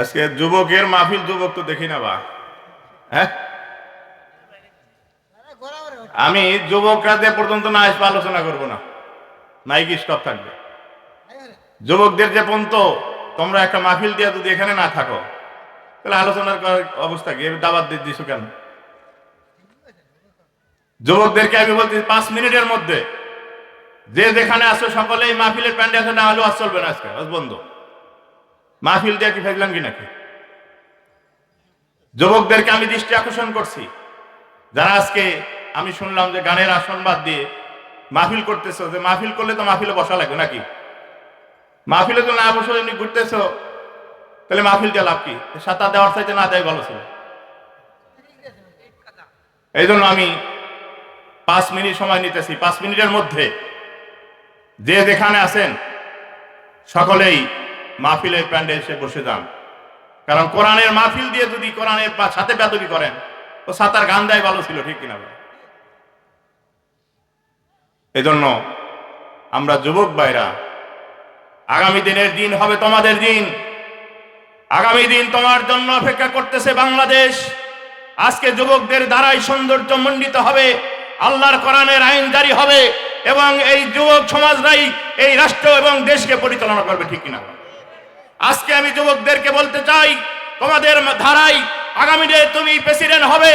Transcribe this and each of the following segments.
আজকে যুবকের মাহফিল, যুবক তো দেখি না বা। হ্যাঁ? আমি যুবকরা যে পর্যন্ত না আসবে আলোচনা করব না। মাইক স্টপ থাকবে। যুবকদের যে পর্যন্ত তোমরা একটা মাহফিল দিয়ে যদি এখানে না থাকো, তাহলে আলোচনার অবস্থা কি? দাবাত দিয়ে দিছো কেন? যুবকদেরকে আমি বলছি, পাঁচ মিনিটের মধ্যে, যে যেখানে আসো এই মাহফিলের প্যান্ডে আছে না হলেও আজ চলবে না আজকে, আজ বন্ধ। মাহফিল দিয়ে কি ফেললাম কি নাকি? যুবকদেরকে আমি দৃষ্টি আকর্ষণ করছি। যারা আজকে আমি শুনলাম যে গানের আসন বাদ দিয়ে মাহফিল করতেছো, যে মাহফিল করলে তো মাহফিলে বসা লাগবে নাকি? মাহফিলে তো না বসে এমনি ঘুরতেছো, তাহলে মাহফিল দিয়ে লাভ কি? সাঁতার দেওয়ার চাইতে না দেয় ভালো ছিল। এই জন্য আমি পাঁচ মিনিট সময় নিতেছি। পাঁচ মিনিটের মধ্যে যে যেখানে আছেন, সকলেই মাহফিলের প্যান্ডে এসে বসে যান। কারণ কোরআনের মাহফিল দিয়ে যদি কোরআনের সাথে বেদবি করেন ও সাঁতার গান দেয় ভালো ছিল, ঠিক কিনা? এজন্য আমরা যুবক ভাইরা, আগামী দিনের দিন হবে তোমাদের দিন। আগামী দিন তোমার জন্য অপেক্ষা করতেছে বাংলাদেশ। আজকে যুবকদের দ্বারাই সৌন্দর্য মণ্ডিত হবে, আল্লাহর কোরআনের আইন জারি হবে, এবং এই যুবক সমাজরাই এই রাষ্ট্র এবং দেশকে পরিচালনা করবে, ঠিক কিনা আজকে আমি যুবকদেরকে বলতে চাই, তোমাদের ধারাই আগামী দিনে তুমি প্রেসিডেন্ট হবে,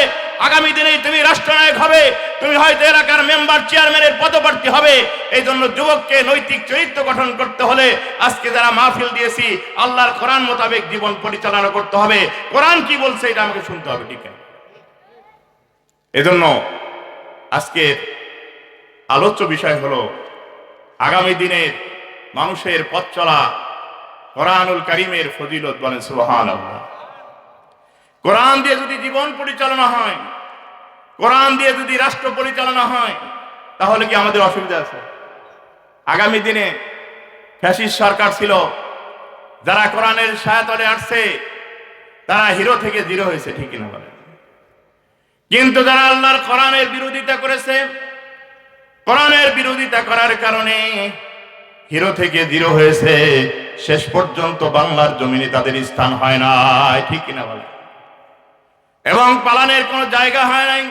আগামী দিনে তুমি রাষ্ট্রনায়ক হবে, তুমি হয়তো এলাকার মেম্বার চেয়ারম্যানের পদপ্রার্থী হবে এই জন্য যুবককে নৈতিক চরিত্র গঠন করতে হলে আজকে যারা মাহফিল দিয়েছি, আল্লাহর কোরআন মোতাবেক জীবন পরিচালনা করতে হবে কোরআন কি বলছে এটা আমাকে শুনতে হবে, ঠিক আছে? এজন্য আজকে আলোচ্য বিষয় হলো, আগামী দিনের মানুষের পথ চলা কোরআনুল করিমের ফজিলত বলেন সুবহান কোরআন দিয়ে যদি জীবন পরিচালনা হয়, কোরআন দিয়ে যদি রাষ্ট্র পরিচালনা হয়, তাহলে কি আমাদের অসুবিধা আছে? আগামী দিনে ফ্যাসিস্ট সরকার ছিল, যারা কোরআনের সায়াতলে আসছে, তারা হিরো থেকে জিরো হয়েছে ঠিকই না বলে কিন্তু যারা আল্লাহর কোরআনের বিরোধিতা করেছে, কোরআনের বিরোধিতা করার কারণে হিরো থেকে জিরো হয়েছে। শেষ পর্যন্ত বাংলার জমিনে তাদের স্থান হয় না ঠিক কিনা বলে এবং পালানের কোনো জায়গা হয় নাই।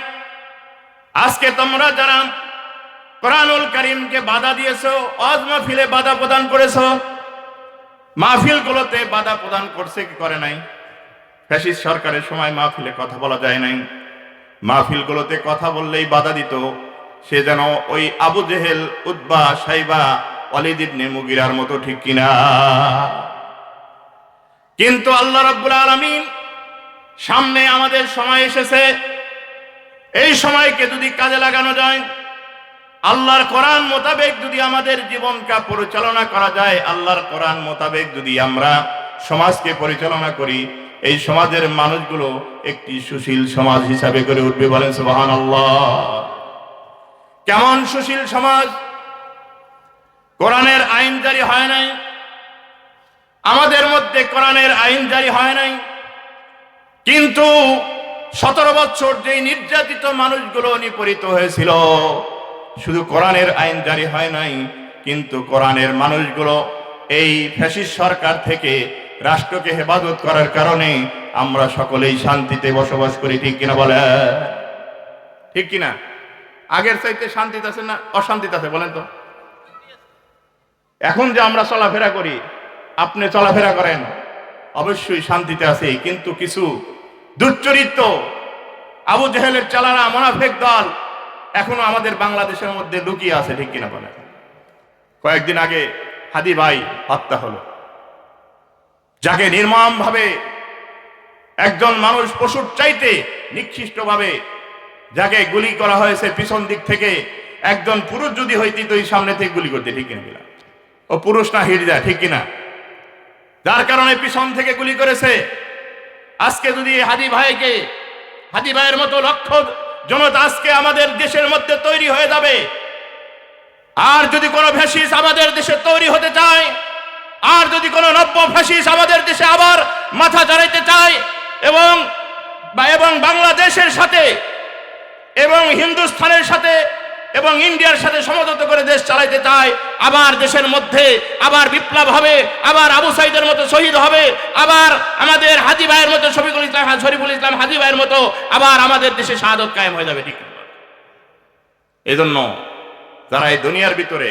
আজকে তোমরা যারা কোরআনুল করিমকে বাধা দিয়েছ অজ মাহফিলে বাধা প্রদান করেছ, মাহফিলগুলোতে বাধা প্রদান করছে কি করে নাই? ফ্যাসিস্ট সরকারের সময় মাহফিলে কথা বলা যায় নাই। মাহফিলগুলোতে কথা বললেই বাধা দিত, সে যেন ওই আবু জেহেল উদ্বা সাইবা অলিদ ইবনে মতো ঠিক কিনা? কিন্তু আল্লাহ রাব্বুল আলামিন সামনে আমাদের সময় এসেছে। এই সময়কে যদি কাজে লাগানো যায়, আল্লাহর কোরআন মোতাবেক যদি আমাদের জীবনকে পরিচালনা করা যায়, আল্লাহর কোরআন মোতাবেক যদি আমরা সমাজকে পরিচালনা করি, এই সমাজের মানুষগুলো একটি সুশীল সমাজ হিসাবে গড়ে উঠবে বলেন সুবাহান কেমন সুশীল সমাজ? কোরআনের আইন জারি হয় নাই। আমাদের মধ্যে কোরআনের আইন জারি হয় নাই। কিন্তু সতেরো বছর যে নির্যাতিত মানুষগুলো নিপরিত হয়েছিল, শুধু কোরআনের আইন জারি হয় নাই, কিন্তু কোরআনের মানুষগুলো এই ফ্যাসিস্ট সরকার থেকে রাষ্ট্রকে হেফাজত করার কারণে আমরা সকলেই শান্তিতে বসবাস করি, ঠিক কিনা বলে? ঠিক কিনা? আগের চাইতে শান্তিতে আছে না অশান্তিতে আছে, বলেন তো। এখন যে আমরা চলাফেরা করি, আপনি চলাফেরা করেন। অবশ্যই শান্তিতে আছে, কিন্তু কিছু দুশ্চরিত্র, আবু জেহেলের চালানা মোনাফেক দল এখনও আমাদের বাংলাদেশের মধ্যে লুকিয়ে আছে, ঠিক কিনা বলেন? কয়েকদিন আগে হাদি ভাই হত্যা হলো। যাকে নির্মম ভাবে একজন মানুষ পশুর চাইতে নিকৃষ্ট ভাবে যাকে গুলি করা হয়েছে পিছন দিক থেকে, একজন পুরুষ যদি হইতি তো সামনে থেকে গুলি করতে, ঠিক কিনা? ও পুরুষ না হিড়জা ঠিক কিনা? যার কারণে পিছন থেকে গুলি করেছে। আজকে যদি হাদি ভাইকে, হাদি ভাইয়ের মতো লক্ষ জনতা আজকে আমাদের দেশের মধ্যে তৈরি হয়ে যাবে, আর যদি কোনো ফ্যাসিস আমাদের দেশে তৈরি হতে চায়, আর যদি কোনো নব্য ফ্যাসিস আমাদের দেশে আবার মাথা দাঁড়াইতে চায়, এবং এবং বাংলাদেশের সাথে, এবং হিন্দুস্থানের সাথে এবং ইন্ডিয়ার সাথে সমঝোতা করে দেশ চালাইতে চায়, আবার দেশের মধ্যে, আবার বিপ্লব হবে, আবার আবু সাইদের মতো শহীদ হবে, আবার আমাদের হাজি ভাইয়ের মতো শফিকুল ইসলাম শরীফুল ইসলাম হাজি ভাইয়ের মতো, আবার আমাদের দেশে শাহাদত কায়েম হয়ে যাবে, ঠিক এজন্য যারা এই দুনিয়ার ভিতরে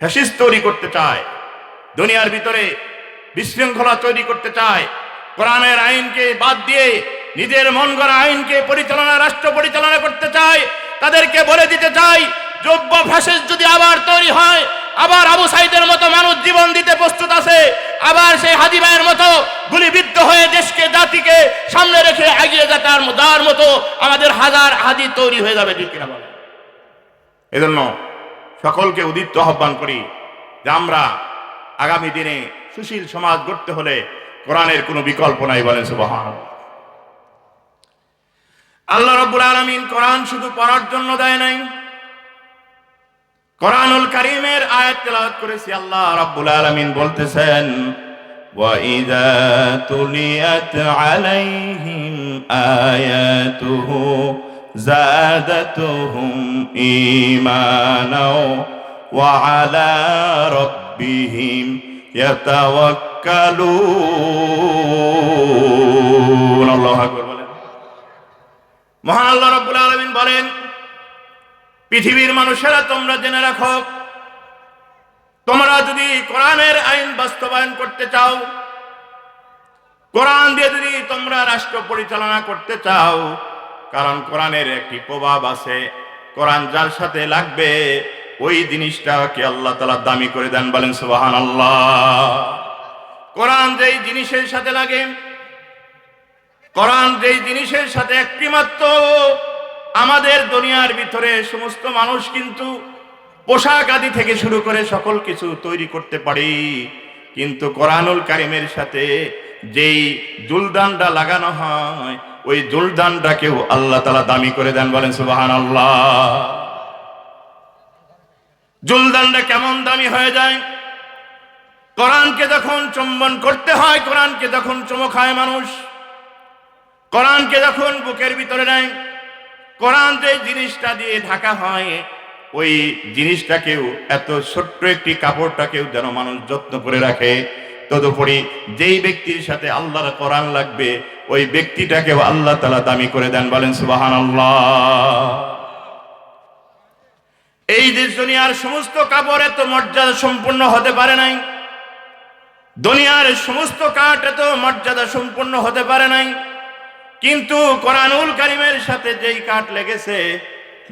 ফ্যাসিস তৈরি করতে চায়, দুনিয়ার ভিতরে বিশৃঙ্খলা তৈরি করতে চায়, কোরআনের আইনকে বাদ দিয়ে, নিজের মন গড়া আইনকে পরিচালনা, রাষ্ট্র পরিচালনা করতে চায় তাদেরকে বলে দিতে চাই যোগ্য ফ্যাসিস যদি আবার তৈরি হয়, আবার আবু সাইদের মতো মানুষ জীবন দিতে প্রস্তুত আছে, আবার সেই হাদি ভাইয়ের মতো গুলিবিদ্ধ হয়ে দেশকে, জাতিকে সামনে রেখে এগিয়ে যেতার যাওয়ার মতো আমাদের হাজার হাদি তৈরি হয়ে যাবে, ঠিক এজন্য সকলকে উদিত্ত আহ্বান করি যে আমরা আগামী দিনে সুশীল সমাজ গড়তে হলে কোরআনের কোনো বিকল্প নাই বলেন সুবহান আল্লাহ রব্বুল আলমিন কোরআন শুধু পড়ার জন্য দেয় নাই কোরআনুল কারীমের আয়াত তেলাওয়াত করেছি আল্লাহ রাব্বুল আলামিন বলতেছেন وَإِذَا تُلِيَتْ عَلَيْهِمْ آيَاتُهُ زَادَتْهُمْ إِيمَانًا وَعَلَى رَبِّهِمْ يَتَوَكَّلُونَ আল্লাহু আকবার বলেন মহান আল্লাহ রাব্বুল আলামিন বলেন, পৃথিবীর মানুষেরা তোমরা জেনে রাখো, তোমরা যদি কোরআনের আইন বাস্তবায়ন করতে চাও, কোরআন দিয়ে যদি তোমরা রাষ্ট্র পরিচালনা করতে চাও, কারণ কোরআনের একটি প্রভাব আছে, কোরআন যার সাথে লাগবে, ওই জিনিসটাকে আল্লাহ তালা দামি করে দেন বলেন সুবাহান আল্লাহ কোরআন যেই জিনিসের সাথে লাগে কোরআন যেই জিনিসের সাথে একটি মাত্র আমাদের দুনিয়ার ভিতরে সমস্ত মানুষ কিন্তু পোশাক আদি থেকে শুরু করে সকল কিছু তৈরি করতে পারি। কিন্তু কোরআনুল কারিমের সাথে যেই জুলদানটা লাগানো হয়, ওই জুলদানটাকেও আল্লাহ তালা দামি করে দেন বলেন সুবাহান আল্লাহ জুলদানটা কেমন দামি হয়ে যায়? কোরআনকে যখন চুম্বন করতে হয়, কোরআনকে যখন চুমো খায় মানুষ কোরআনকে যখন বুকের ভিতরে নেয়, কোরআন যে জিনিসটা দিয়ে ঢাকা হয়, ওই জিনিসটাকেও, এত ছোট্ট একটি কাপড়টাকেও যেন মানুষ যত্ন করে রাখে। তদুপরি যেই ব্যক্তির সাথে আল্লাহর কোরআন লাগবে, ওই ব্যক্তিটাকেও আল্লাহ তালা দামি করে দেন বলেন সুবাহান এই যে দুনিয়ার সমস্ত কাপড় এত মর্যাদা সম্পূর্ণ হতে পারে নাই। দুনিয়ার সমস্ত কাঠ এত মর্যাদা সম্পূর্ণ হতে পারে নাই। কিন্তু কোরআনুল কারিমের সাথে যেই কাঠ লেগেছে,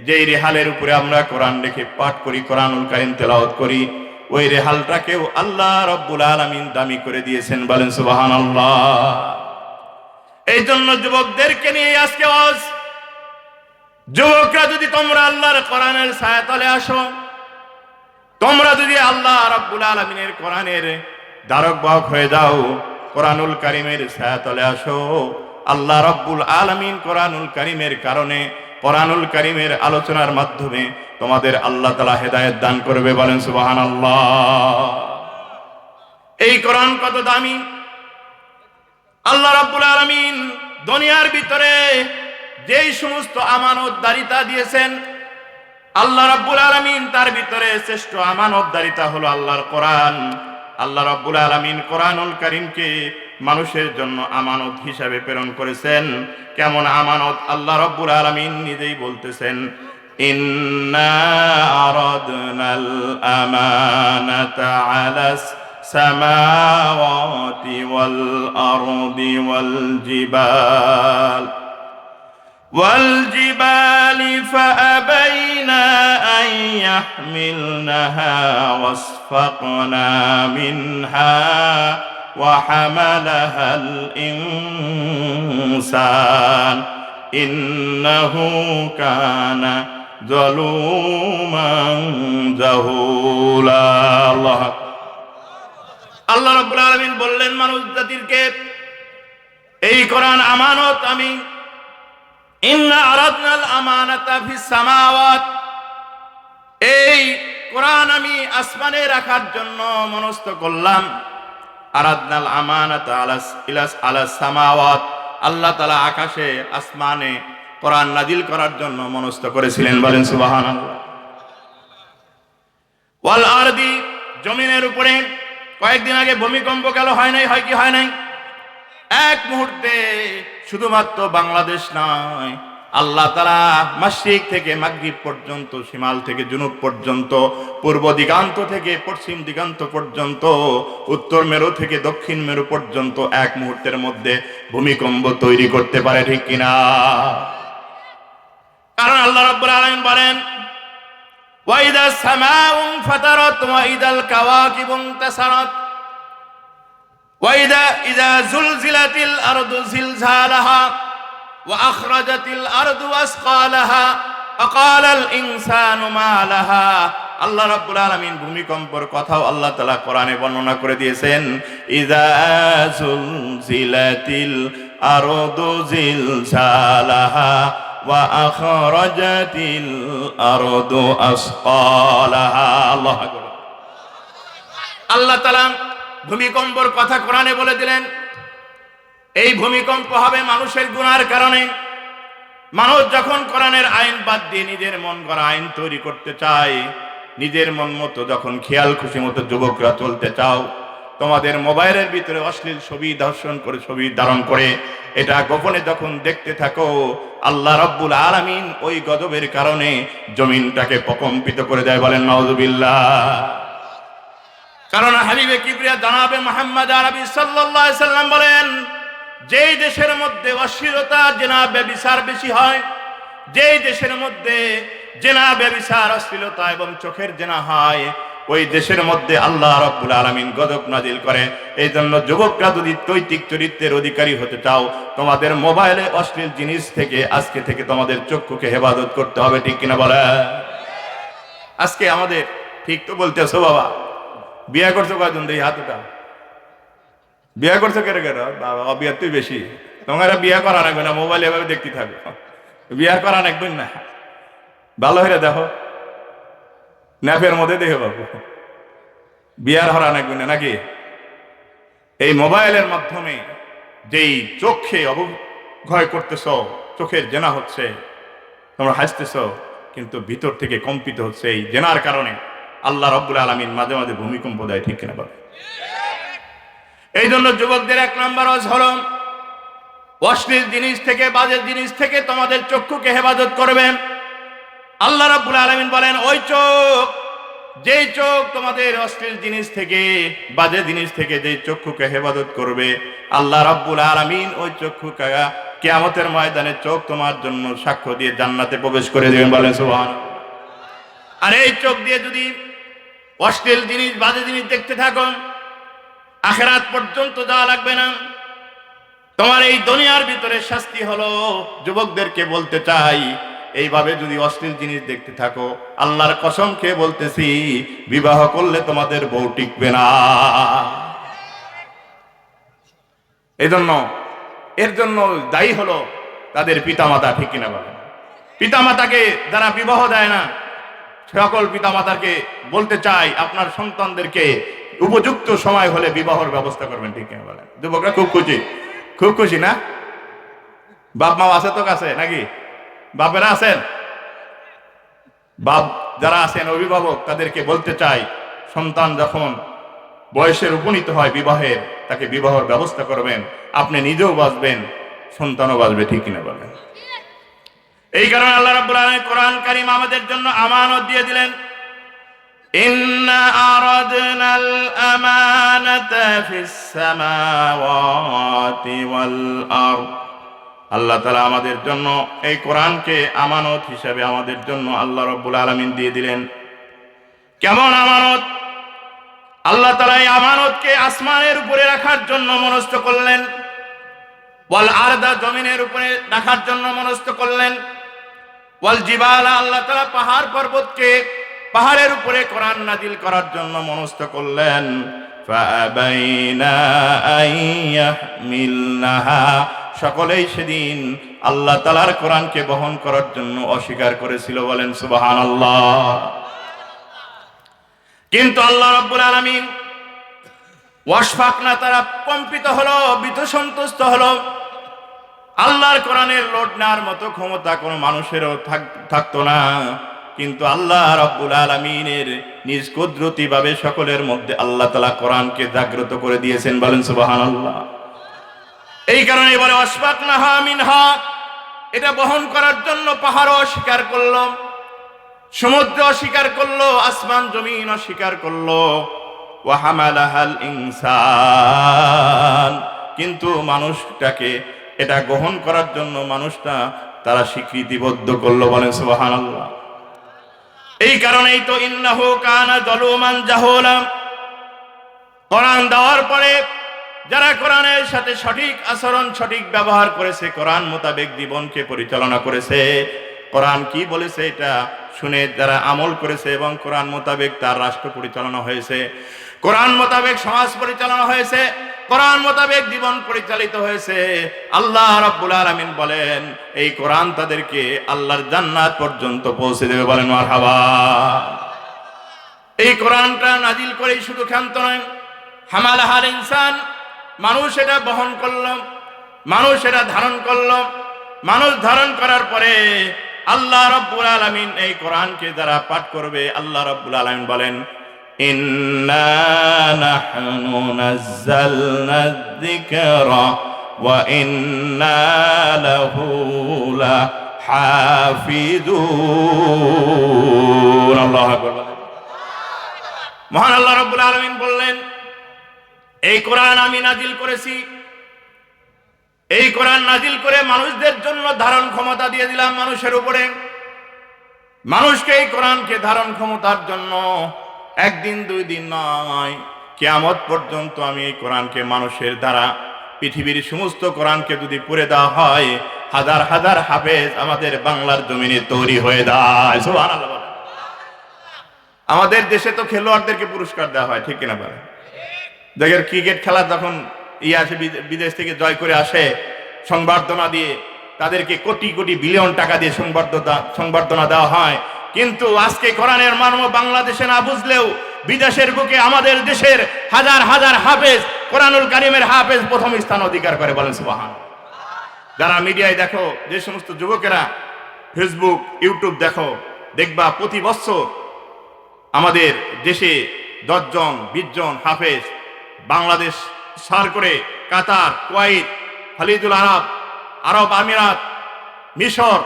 যেই রেহালের উপরে আমরা কোরআন রেখে পাঠ করি, কোরআনুল কারিম তেলাওয়াত করি, ওই রেহালটাকেও আল্লাহ রব্বুল আলমিন দামি করে দিয়েছেন বলেন সুবাহান আল্লাহ এই জন্য যুবকদেরকে নিয়ে আজকে আজ যুবকরা যদি তোমরা আল্লাহর কোরআনের ছায়াতলে আসো, তোমরা যদি আল্লাহ রব্বুল আলমিনের কোরআনের দ্বারক বাহক হয়ে যাও, কোরআনুল কারিমের ছায়াতলে আসো আল্লাহ রব্বুল আলমিন কোরআনুল করিমের কারণে, কোরআনুল করিমের আলোচনার মাধ্যমে তোমাদের আল্লাহ তালা হেদায়ত দান করবে বলেন সুবাহান এই কোরআন কত দামি? আল্লাহ রব্বুল আলমিন দুনিয়ার ভিতরে যেই সমস্ত আমানত দারিতা দিয়েছেন, আল্লাহ রাব্বুল আলমিন তার ভিতরে শ্রেষ্ঠ আমানত দারিতা হলো আল্লাহর কোরআন। আল্লাহ রাব্বুল আলমিন কোরআনুল করিমকে মানুষের জন্য আমানত হিসাবে প্রেরণ করেছেন কেমন আমানত আল্লাহ রব্বুল আলমিন নিজেই বলতেছেন ইন্না আরাদনাল আমানাতা আলাস সামাওয়াতি ওয়াল আরদি ওয়াল জিবাল والجبال فأبينا أن يحملنها واشفقنا منها وحملها الإنسان إنه كان ظلوما جهولا الله আল্লাহ রাব্বুল আলামিন বললেন মানুষ জাতিরকে এই কোরআন আমানত আমি ইন্না আরাদনাল আমানাতা ফিস সামাওয়াত এই কোরআন আমি আসমানে রাখার জন্য মনস্থ করলাম আরাদনাল আমানাতা আলাস, ইলাস আলাস সামাওয়াত। আল্লাহ তাআলা আকাশে, আসমানে কোরআন নাজিল করার জন্য মনস্থ করেছিলেন, বলেন সুবাহান ওয়াল আরদি, জমিনের উপরে কয়েকদিন আগে ভূমিকম্প গেল, হয় নাই, হয় কি, হয় নাই? এক মুহূর্তে শুধুমাত্র বাংলাদেশ নয় আল্লাহ তারা মাসিক থেকে মাগরীব পর্যন্ত সীমাল থেকে জুনুব পর্যন্ত, পূর্ব দিগান্ত থেকে পশ্চিম দিগান্ত পর্যন্ত, উত্তর মেরু থেকে দক্ষিণ মেরু পর্যন্ত এক মুহূর্তের মধ্যে ভূমিকম্প তৈরি করতে পারে, ঠিক কিনা? কারণ আল্লাহ রাব্বুল আলামিন বলেন ওয়াইদা সামাউন ফাতারাত ওয়াইদাল কাওয়াকিব তাসারাত ওয়াইদা ইযা জুলজিলাতিল আরদু জিলজালাহা وأخرجت الأرض أثقالها وقال الإنسان ما لها আল্লাহ রাব্বুল আলামিন ভূমিকম্পর কথাও আল্লাহ তাআলা কোরআনে বর্ণনা করে দিয়েছেন ইযা জুলজিলাতিল আরদু জিলজালাহা ওয়া আখরাজাতিল আরদু আসকালাহা আল্লাহু আকবার আল্লাহ তাআলা ভূমিকম্পর কথা কোরআনে বলে দিলেন এই ভূমিকম্প হবে মানুষের গুনার কারণে। মানুষ যখন কোরআনের আইন বাদ দিয়ে নিজের মন করা আইন তৈরি করতে চায়, নিজের মন মতো যখন খেয়াল খুশি মতো যুবকরা চলতে চাও, তোমাদের মোবাইলের ভিতরে অশ্লীল ছবি দর্শন করে, ছবি ধারণ করে, এটা গোপনে যখন দেখতে থাকো, আল্লাহ রব্বুল আলামিন ওই গজবের কারণে জমিনটাকে প্রকম্পিত করে দেয় বলেন নওজুবিল্লাহ কারণ হাবিবে কিবরিয়া জানাবে মোহাম্মদ আরবি সাল্লাল্লাহু আলাইহি সাল্লাম বলেন যেই দেশের মধ্যে অশ্লীলতা জেনা ব্যবিচার বেশি হয়, যেই দেশের মধ্যে জেনা ব্যবিচার অশ্লীলতা এবং চোখের জেনা হয়, ওই দেশের মধ্যে আল্লাহ রব্বুল আলামিন গজব নাজিল করে। এই জন্য যুবকরা যদি তৈতিক চরিত্রের অধিকারী হতে চাও, তোমাদের মোবাইলে অশ্লীল জিনিস থেকে, আজকে থেকে তোমাদের চক্ষুকে হেফাজত করতে হবে, ঠিক কিনা বলে? আজকে আমাদের, ঠিক তো বলতেছো বাবা। বিয়ে করছ কয়জন দেখি হাত উঠা বিয়া করছ কেটে কেটে বাবা, অবিয়ার তুই বেশি। তোমার বিয়া করা রাখবে না মোবাইল এভাবে দেখতে থাকবে বিয়া করা রাখবেন না। ভালো হয়ে দেখো। ন্যাপের মধ্যে দেখে বাবু। বিয়ার হরা রাখবেন না, নাকি? এই মোবাইলের মাধ্যমে যেই চোখে অবক্ষয় করতেছ, চোখের জেনা হচ্ছে, তোমরা হাসতেছ, কিন্তু ভিতর থেকে কম্পিত হচ্ছে এই জেনার কারণে আল্লাহ রব্বুল আলমিন মাঝে মাঝে ভূমিকম্প দেয়, ঠিক কিনা বলে এই জন্য যুবকদের এক নম্বর অজ অশ্লীল জিনিস থেকে, বাজে জিনিস থেকে তোমাদের চক্ষুকে হেফাজত করবেন। আল্লাহ রাব্বুল আলামিন বলেন, ওই চোখ, যেই চোখ তোমাদের অশ্লীল জিনিস থেকে, বাজে জিনিস থেকে যেই চক্ষুকে হেফাজত করবে, আল্লাহ রাব্বুল আলামিন ওই চক্ষু চক্ষুকে কিয়ামতের ময়দানে চোখ তোমার জন্য সাক্ষ্য দিয়ে জান্নাতে প্রবেশ করে দেবেন। বলেন সুবহান আর এই চোখ দিয়ে যদি অশ্লীল জিনিস, বাজে জিনিস দেখতে থাকো আখেরাত পর্যন্ত যাওয়া লাগবে না। তোমার এই দুনিয়ার ভিতরে শাস্তি হলো, যুবকদেরকে বলতে চাই, এইভাবে যদি অশ্লীল জিনিস দেখতে থাকো, আল্লাহর কসম খেয়ে বলতেছি, বিবাহ করলে তোমাদের বউ টিকবে না। এজন্য, এর জন্য দায়ী হলো তাদের পিতামাতা, ঠিক কিনা বলে পিতামাতাকে যারা বিবাহ দেয় না, সকল পিতামাতাকে বলতে চাই, আপনার সন্তানদেরকে উপযুক্ত সময় হলে বিবাহর ব্যবস্থা করবেন, ঠিক বলেন? যুবকরা, খুব খুশি। খুব খুশি না? বাপ, মা আছে তো কাছে নাকি? বাপেরা আছেন? বাপ যারা আছেন, অভিভাবক, তাদেরকে বলতে চাই, সন্তান যখন বয়সের উপনীত হয় বিবাহের, তাকে বিবাহের ব্যবস্থা করবেন। আপনি নিজেও বাঁচবেন, সন্তানও বাঁচবে, ঠিক কিনা বলেন? এই কারণে আল্লাহ রাব্বুল আলামিন কোরআন কারীম আমাদের জন্য আমানত দিয়ে দিলেন। আরাদনাল আমানাতা ফিস সামাওয়াতি ওয়াল আরদ আল্লাহ তাআলা আমাদের জন্য এই কোরআনকে আমানত হিসাবে আমাদের জন্য আল্লাহ রাব্বুল আলামিন দিয়ে দিলেন। কেমন আমানত? আল্লাহ তাআলা এই আমানতকে আসমানের উপরে রাখার জন্য মনস্থ করলেন। ওয়াল আরদা জমিনের উপরে রাখার জন্য মনস্থ করলেন। ওয়াল জিবালা আল্লাহ তাআলা পাহাড় পর্বতকে পাহাড়ের উপরে কোরআন নাজিল করার জন্য মনস্থ করলেন সকলেই সেদিন আল্লাহ তালার কোরআনকে বহন করার জন্য অস্বীকার করেছিল, বলেন সুবাহান আল্লাহ কিন্তু আল্লাহ রব্বুল আলমিন ওয়াশফাকনা তারা কম্পিত হলো বিত সন্তুষ্ট হলো। আল্লাহর কোরআনের লোড নেওয়ার মতো ক্ষমতা কোনো মানুষেরও থাকতো না। কিন্তু আল্লাহ রব্বুল আলমিনের নিজ কুদরতি ভাবে সকলের মধ্যে আল্লাহ তালা কোরআনকে জাগ্রত করে দিয়েছেন, বলেন সুবাহান আল্লাহ এই কারণে বলে অসফাক নাহা মিনহা। এটা বহন করার জন্য পাহাড়ও অস্বীকার করল সমুদ্র অস্বীকার করল, আসমান জমিন অস্বীকার করল। ওয়াহামালাহাল ইনসান। কিন্তু মানুষটাকে এটা গ্রহণ করার জন্য মানুষটা তারা স্বীকৃতিবদ্ধ করল, বলেন সুবাহান আল্লাহ এই কারণেই তো ইন্নাহু কানা জলুমান জাহুলাম কোরআন দেওয়ার পরে যারা কোরআনের সাথে সঠিক আচরণ, সঠিক ব্যবহার করেছে, কোরআন মোতাবেক জীবনকে পরিচালনা করেছে কোরআন কি বলেছে এটা শুনে যারা আমল করেছে এবং কোরআন মোতাবেক তার রাষ্ট্র পরিচালনা হয়েছে, কোরআন মোতাবেক সমাজ পরিচালনা হয়েছে, কোরআন মোতাবেক জীবন পরিচালিত হয়েছে। আল্লাহ রাব্বুল আলামিন বলেন, এই কোরআন তাদেরকে আল্লাহর জান্নাত পর্যন্ত পৌঁছে দেবে বলেন মারহাবা। এই কোরআনটা নাজিল করেই শুধু ক্ষান্ত নয় হামালাহার ইনসান, মানুষ এটা বহন করল, মানুষ এটা ধারণ করল, মানুষ ধারণ করার পরে আল্লাহ রব্বুল আলামিন এই কোরআনকে যারা পাঠ করবে, আল্লাহ রব্বুল আলামিন বলেন। মহান আল্লাহ রব্বুল আলমিন বললেন, এই কোরআন আমি নাজিল করেছি এই কোরআন নাজিল করে মানুষদের জন্য ধারণ ক্ষমতা দিয়ে দিলাম মানুষের উপরে। মানুষকে এই কোরআনকে ধারণ ক্ষমতার জন্য একদিন, দুই দিন নয়, কেয়ামত পর্যন্ত আমি এই কোরআনকে মানুষের দ্বারা, পৃথিবীর সমস্ত কোরআনকে যদি পড়ে দেওয়া হয়, হাজার হাজার হাফেজ আমাদের বাংলার জমিনে তৈরি হয়ে দেয় আমাদের দেশে তো খেলোয়াড়দেরকে পুরস্কার দেওয়া হয়, ঠিক কিনা বলে দেখেন, ক্রিকেট খেলা যখন ইয়ে বিদেশ থেকে জয় করে আসে সংবর্ধনা দিয়ে। তাদেরকে কোটি কোটি বিলিয়ন টাকা দিয়ে সংবর্ধনা সংবর্ধনা দেওয়া হয়। কিন্তু আজকে কোরআনের মর্ম বাংলাদেশে না বুঝলেও বিদেশের বুকে আমাদের দেশের হাজার হাজার হাফেজ, কোরআনুল কারিমের হাফেজ প্রথম স্থান অধিকার করে বলেন সুবাহান যারা মিডিয়ায় দেখো, যে সমস্ত যুবকেরা ফেসবুক, ইউটিউব দেখো, দেখবা প্রতি বছর আমাদের দেশে দশজন, বিশজন হাফেজ বাংলাদেশ সার করে কাতার, কুয়াইত, খালিদুল আরব আরব আমিরাত, মিশর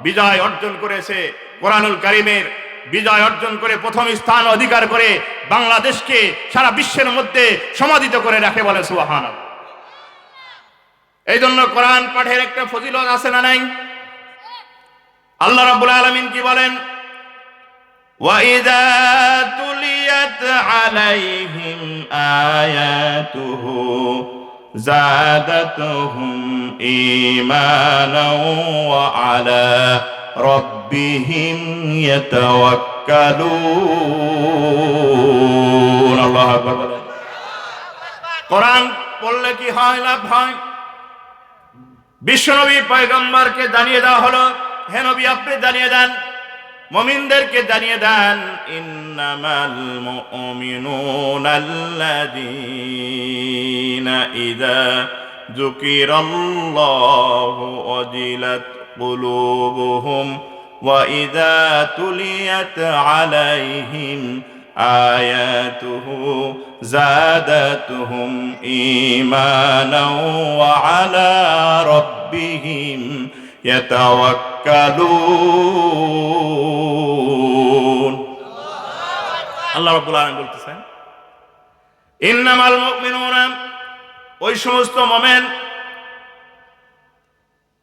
বিজয় অর্জন করেছে। কোরআনুল করিমের বিজয় অর্জন করে প্রথম স্থান অধিকার করে বাংলাদেশকে সারা বিশ্বের মধ্যে সমাধিত করে রাখে বলে সুবাহান এই জন্য কোরআন পাঠের একটা ফজিলত আছে না নাই? আল্লাহ রাবুল আলমিন কি বলেন? ওয়াইদা تليت عليهم آياته زادتهم إيمانا وعلى ربهم يتوكلون الله أكبر বলেন। কোরআন পড়লে কি হয় লাভ হয় বিশ্বনবী পয়গম্বরকে জানিয়ে দেওয়া হলো হে নবী আপনি জানিয়ে দেন মমিনদেরকে জানিয়ে দেন ইন্নামাল মুমিনুনা আল্লাযীনা ইযা যুকিরাল্লাহু ওয়াজিলাত قلوبهم وإذا تليت عليهم آياته زادتهم إيمانا وعلى ربهم يتوكلون আল্লাহ রাব্বুল আলামিন বলতেছেন ইন্নামাল মুমিনুনা ওই সমস্ত মোমেন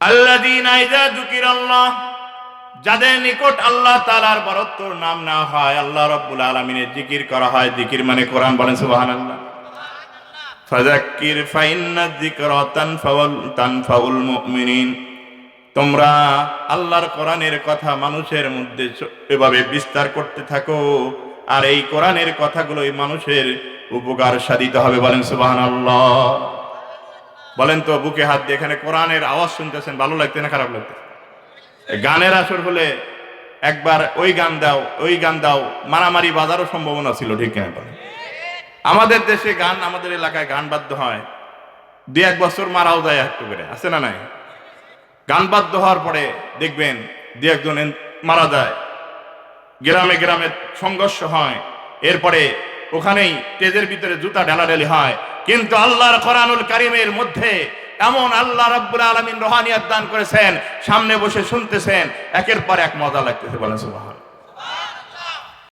আল্লাযীনা ইযা যুকিরাল্লাহ যাদের নিকট আল্লাহ তাআলার বরত্বর নাম না হয় আল্লাহ রাব্বুল আলামিনের জিকির করা হয় জিকির মানে কোরআন বলেন সুবহানাল্লাহ ফাযাক্কির ফাইন্না যিকরা তানফাউল তানফাউল মুমিনিন তোমরা আল্লাহর কোরআনের কথা মানুষের মধ্যে এভাবে বিস্তার করতে থাকো, আর এই কোরআনের কথাগুলোই মানুষের উপকার সাধিত হবে বলেন সুবহানাল্লাহ। বলেন তো বুকে হাত দিয়ে এখানে কোরআনের আওয়াজ শুনতেছেন, ভালো লাগতে না খারাপ লাগতে গানের আসর হলে একবার ওই গান দাও, ওই গান দাও, মারামারি বাজারও সম্ভাবনা ছিল, ঠিক কিনা? আমাদের দেশে গান, আমাদের এলাকায় গান বাধ্য হয়। দুই এক বছর মারাও যায় একটু করে, আছে না নাই? গান বাদ্য হওয়ার পরে দেখবেন দু একজন মারা যায়। গ্রামে গ্রামে সংঘর্ষ হয়। এরপরে ওখানেই তেজের ভিতরে জুতা ঢালাঢালি হয়। কিন্তু আল্লাহর কোরআনুল কারিমের মধ্যে এমন আল্লাহ রাব্বুল আলামিন রোহানিয়াত দান করেছেন, সামনে বসে শুনতেছেন, একের পর এক মজা লাগতেছে বলেন সুবহান